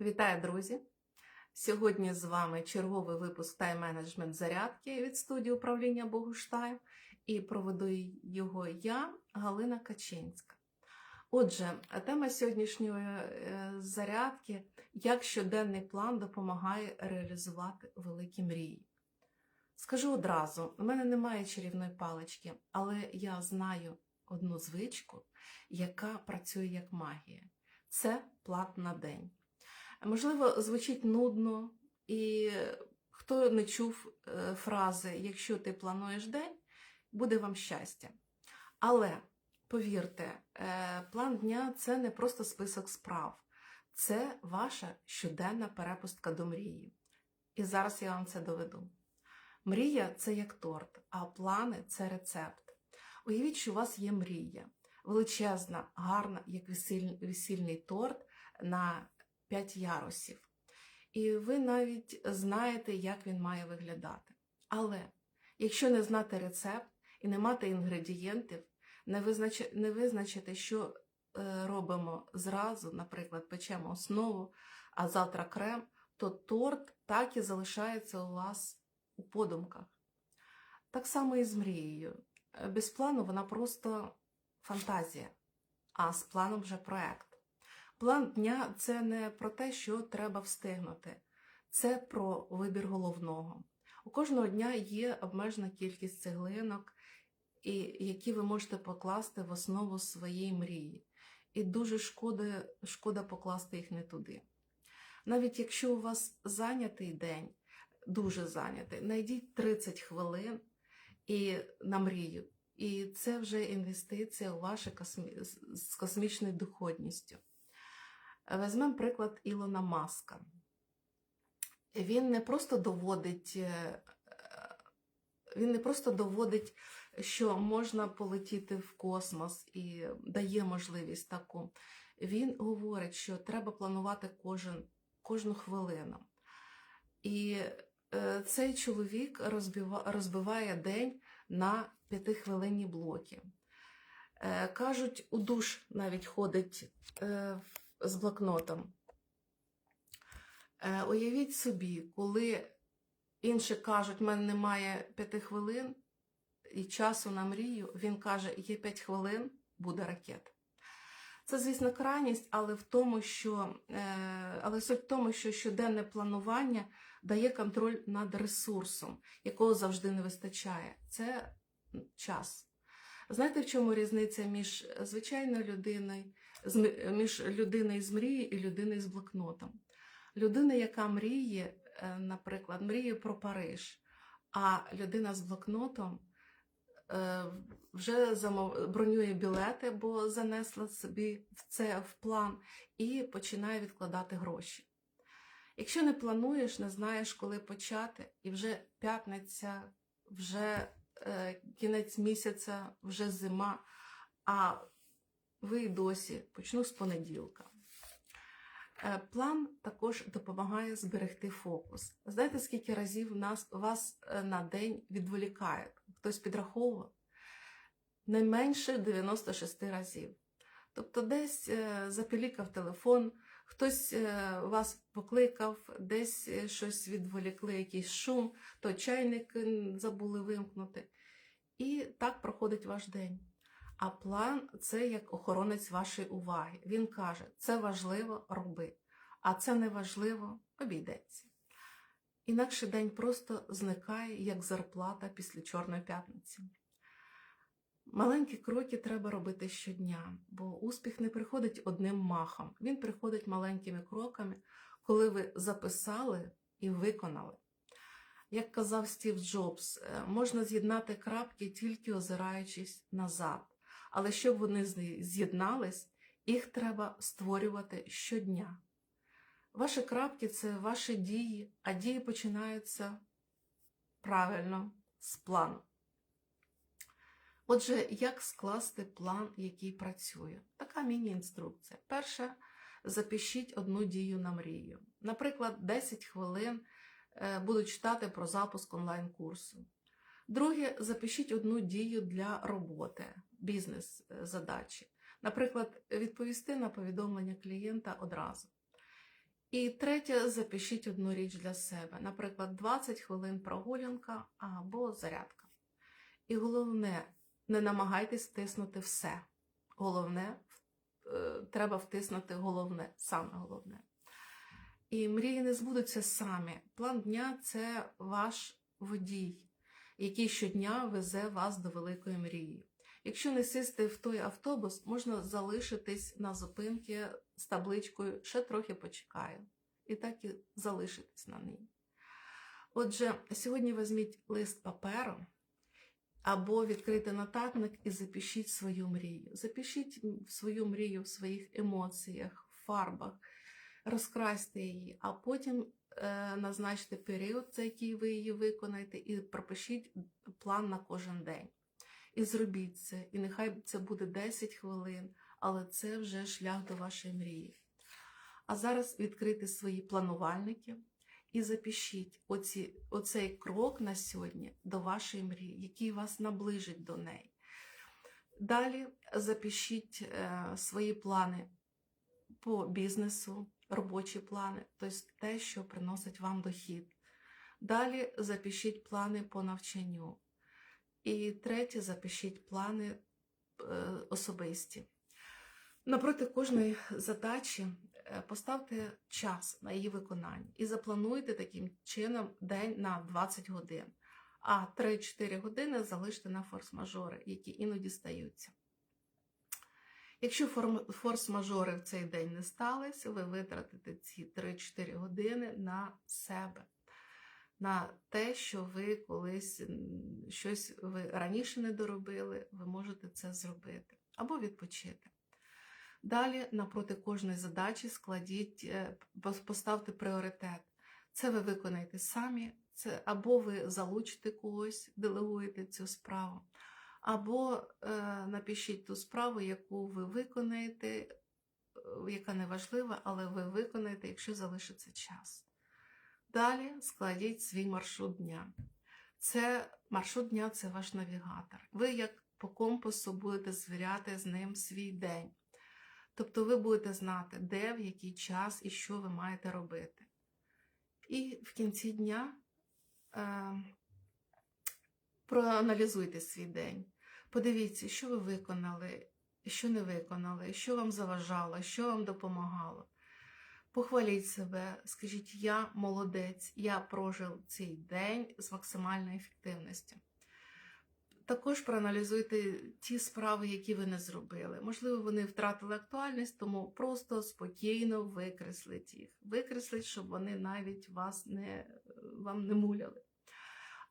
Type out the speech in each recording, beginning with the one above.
Вітаю, друзі! Сьогодні з вами черговий випуск тайм-менеджмент зарядки від студії управління Богуштайм і проведу його я, Галина Качинська. Отже, тема сьогоднішньої е, зарядки як щоденний план допомагає реалізувати великі мрії. Скажу одразу: у мене немає чарівної палички, але я знаю одну звичку, яка працює як магія. Це план на день. Можливо, звучить нудно, і хто не чув е, фрази Якщо ти плануєш день, буде вам щастя. Але повірте, е, план дня це не просто список справ, це ваша щоденна перепустка до мрії. І зараз я вам це доведу. Мрія це як торт, а плани це рецепт. Уявіть, що у вас є мрія, величезна, гарна, як весіль- весільний торт на 5 ярусів. І ви навіть знаєте, як він має виглядати. Але якщо не знати рецепт і не мати інгредієнтів, не, визнач... не визначити, що е, робимо зразу, наприклад, печемо основу, а завтра крем, то торт так і залишається у вас у подумках. Так само і з мрією. Е, Без плану вона просто фантазія, а з планом вже проект. План дня це не про те, що треба встигнути, це про вибір головного. У кожного дня є обмежена кількість цеглинок, які ви можете покласти в основу своєї мрії. І дуже шкода, шкода покласти їх не туди. Навіть якщо у вас зайнятий день, дуже зайнятий, знайдіть 30 хвилин і на мрію. І це вже інвестиція у ваше космі... з космічною доходністю. Візьмемо приклад Ілона Маска. Він не просто доводить, е, він не просто доводить, що можна полетіти в космос і дає можливість таку. Він говорить, що треба планувати кожен, кожну хвилину. І е, цей чоловік розбива, розбиває день на п'ятихвилинні блоки. Е, кажуть, у душ навіть ходить е, з блокнотом. Е, уявіть собі, коли інші кажуть, в мене немає п'яти хвилин і часу на мрію, він каже, є п'ять хвилин, буде ракет. Це, звісно, крайність, але в тому, що, е, але суть в тому, що щоденне планування дає контроль над ресурсом, якого завжди не вистачає. Це час. Знаєте, в чому різниця між звичайною людиною, між людиною з мрії і людиною з блокнотом? Людина, яка мріє, е, наприклад, мріє про Париж, а людина з блокнотом е, вже бронює білети, бо занесла собі це в план, і починає відкладати гроші. Якщо не плануєш, не знаєш, коли почати, і вже п'ятниця, вже е, кінець місяця, вже зима, а ви досі почну з понеділка. Е, План також допомагає зберегти фокус. Знаєте, скільки разів нас, вас е, на день відволікають? Хтось підраховував? Не менше 96 разів. Тобто десь е, запілікав телефон, хтось вас покликав, десь щось відволікли, якийсь шум, то чайник забули вимкнути. І так проходить ваш день. А план це як охоронець вашої уваги. Він каже, це важливо роби, а це не важливо обійдеться. Інакше день просто зникає, як зарплата після Чорної п'ятниці. Маленькі кроки треба робити щодня, бо успіх не приходить одним махом. Він приходить маленькими кроками, коли ви записали і виконали. Як казав Стів Джобс, е, можна з'єднати крапки тільки озираючись назад. Але щоб вони з'єднались, їх треба створювати щодня. Ваші крапки це ваші дії, а дії починаються правильно з плану. Отже, як скласти план, який працює? Така міні-інструкція. Перше, запишіть одну дію на мрію. Наприклад, 10 хвилин е, буду читати про запуск онлайн-курсу. Друге, запишіть одну дію для роботи, бізнес-задачі. Наприклад, відповісти на повідомлення клієнта одразу. І третє, запишіть одну річ для себе, наприклад, 20 хвилин прогулянка або зарядка. І головне, не намагайтесь втиснути все. Головне, е, треба втиснути головне, саме головне. І мрії не збудуться самі. План дня це ваш водій, який щодня везе вас до великої мрії. Якщо не сісти в той автобус, можна залишитись на зупинці з табличкою ще трохи почекаю. І так і залишитись на ній. Отже, сьогодні візьміть лист паперу або відкрити нотатник і запишіть свою мрію. Запишіть свою мрію в своїх емоціях, фарбах, розкрасьте її, а потім е, назначте період, за який ви її виконаєте, і пропишіть план на кожен день. І зробіть це. І нехай це буде 10 хвилин, але це вже шлях до вашої мрії. А зараз відкрити свої планувальники і запишіть оці, оцей крок на сьогодні до вашої мрії, який вас наближить до неї. Далі запишіть е, свої плани по бізнесу, робочі плани, тобто те, що приносить вам дохід. Далі запишіть плани по навчанню. І третє, запишіть плани е, особисті. Напроти кожної задачі е, поставте час на її виконання і заплануйте таким чином день на 20 годин, а 3-4 години залиште на форс-мажори, які іноді стаються. Якщо форс-мажори в цей день не сталися, ви витратите ці 3-4 години на себе на те, що ви колись щось ви раніше не доробили, ви можете це зробити або відпочити. Далі, напроти кожної задачі, складіть, е, поставте пріоритет. Це ви виконаєте самі, це або ви залучите когось, делегуєте цю справу, або е, напишіть ту справу, яку ви виконаєте, е, яка не важлива, але ви виконаєте, якщо залишиться час. Далі складіть свій маршрут дня. Це маршрут дня це ваш навігатор. Ви, як по компасу, будете звіряти з ним свій день. Тобто ви будете знати, де, в який час і що ви маєте робити. І в кінці дня е, проаналізуйте свій день. Подивіться, що ви виконали, що не виконали, що вам заважало, що вам допомагало. Похваліть себе, скажіть, я молодець, я прожив цей день з максимальною ефективністю. Також проаналізуйте ті справи, які ви не зробили. Можливо, вони втратили актуальність, тому просто спокійно викресліть їх. Викресліть, щоб вони навіть вас не, вам не муляли.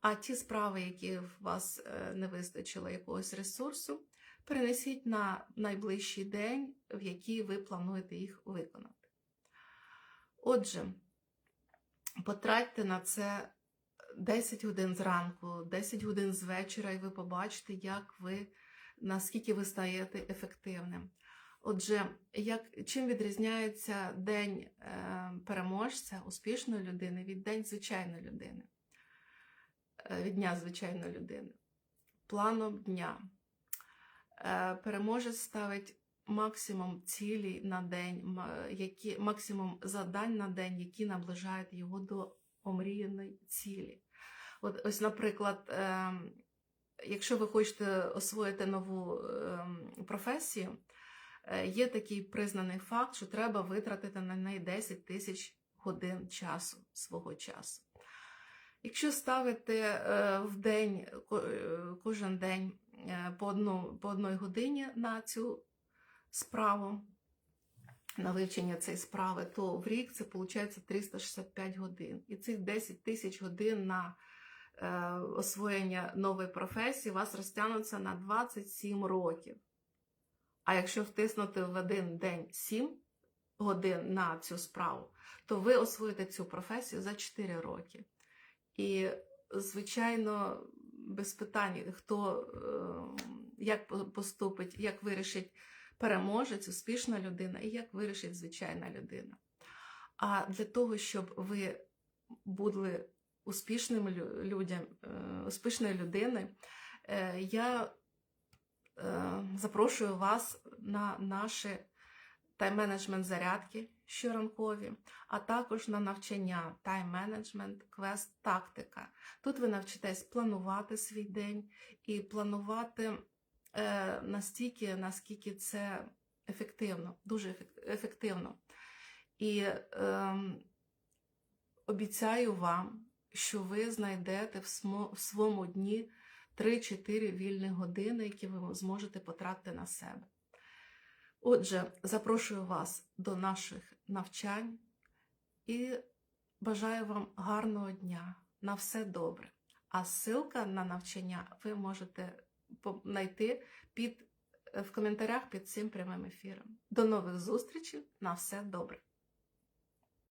А ті справи, які в вас е, не вистачило якогось ресурсу, перенесіть на найближчий день, в який ви плануєте їх виконати. Отже, потратьте на це 10 годин зранку, 10 годин з вечора, і ви побачите, як ви, наскільки ви стаєте ефективним. Отже, як, чим відрізняється день е, переможця, успішної людини від день звичайної людини, е, від дня звичайної людини, планом дня. Е, переможець ставить максимум цілі на день, які, максимум завдань на день, які наближають його до омріяної цілі. От Ось, наприклад, ем, якщо ви хочете освоїти нову ем, професію, е, є такий признаний факт, що треба витратити на неї 10 тисяч годин часу свого часу. Якщо ставити е, в день, е, кожен день по одну, по одній годині на цю справу, на вивчення цієї справи, то в рік це виходить 365 годин. І цих 10 тисяч годин на е, освоєння нової професії у вас розтягнуться на 27 років. А якщо втиснути в один день 7 годин на цю справу, то ви освоїте цю професію за 4 роки. І, звичайно, без питань, хто е, як поступить, як вирішить переможець, успішна людина і як вирішить звичайна людина. А для того, щоб ви були успішним людям, е, успішною людиною, е, я е, запрошую вас на наше тайм-менеджмент зарядки щоранкові, а також на навчання тайм-менеджмент, квест, тактика. Тут ви навчитесь планувати свій день і планувати настільки, наскільки це ефективно, дуже ефективно. І ем, обіцяю вам, що ви знайдете в, своєму дні 3-4 вільні години, які ви зможете потратити на себе. Отже, запрошую вас до наших навчань і бажаю вам гарного дня. На все добре. А ссылка на навчання ви можете знайти під, в коментарях під цим прямим ефіром. До нових зустрічей. На все добре.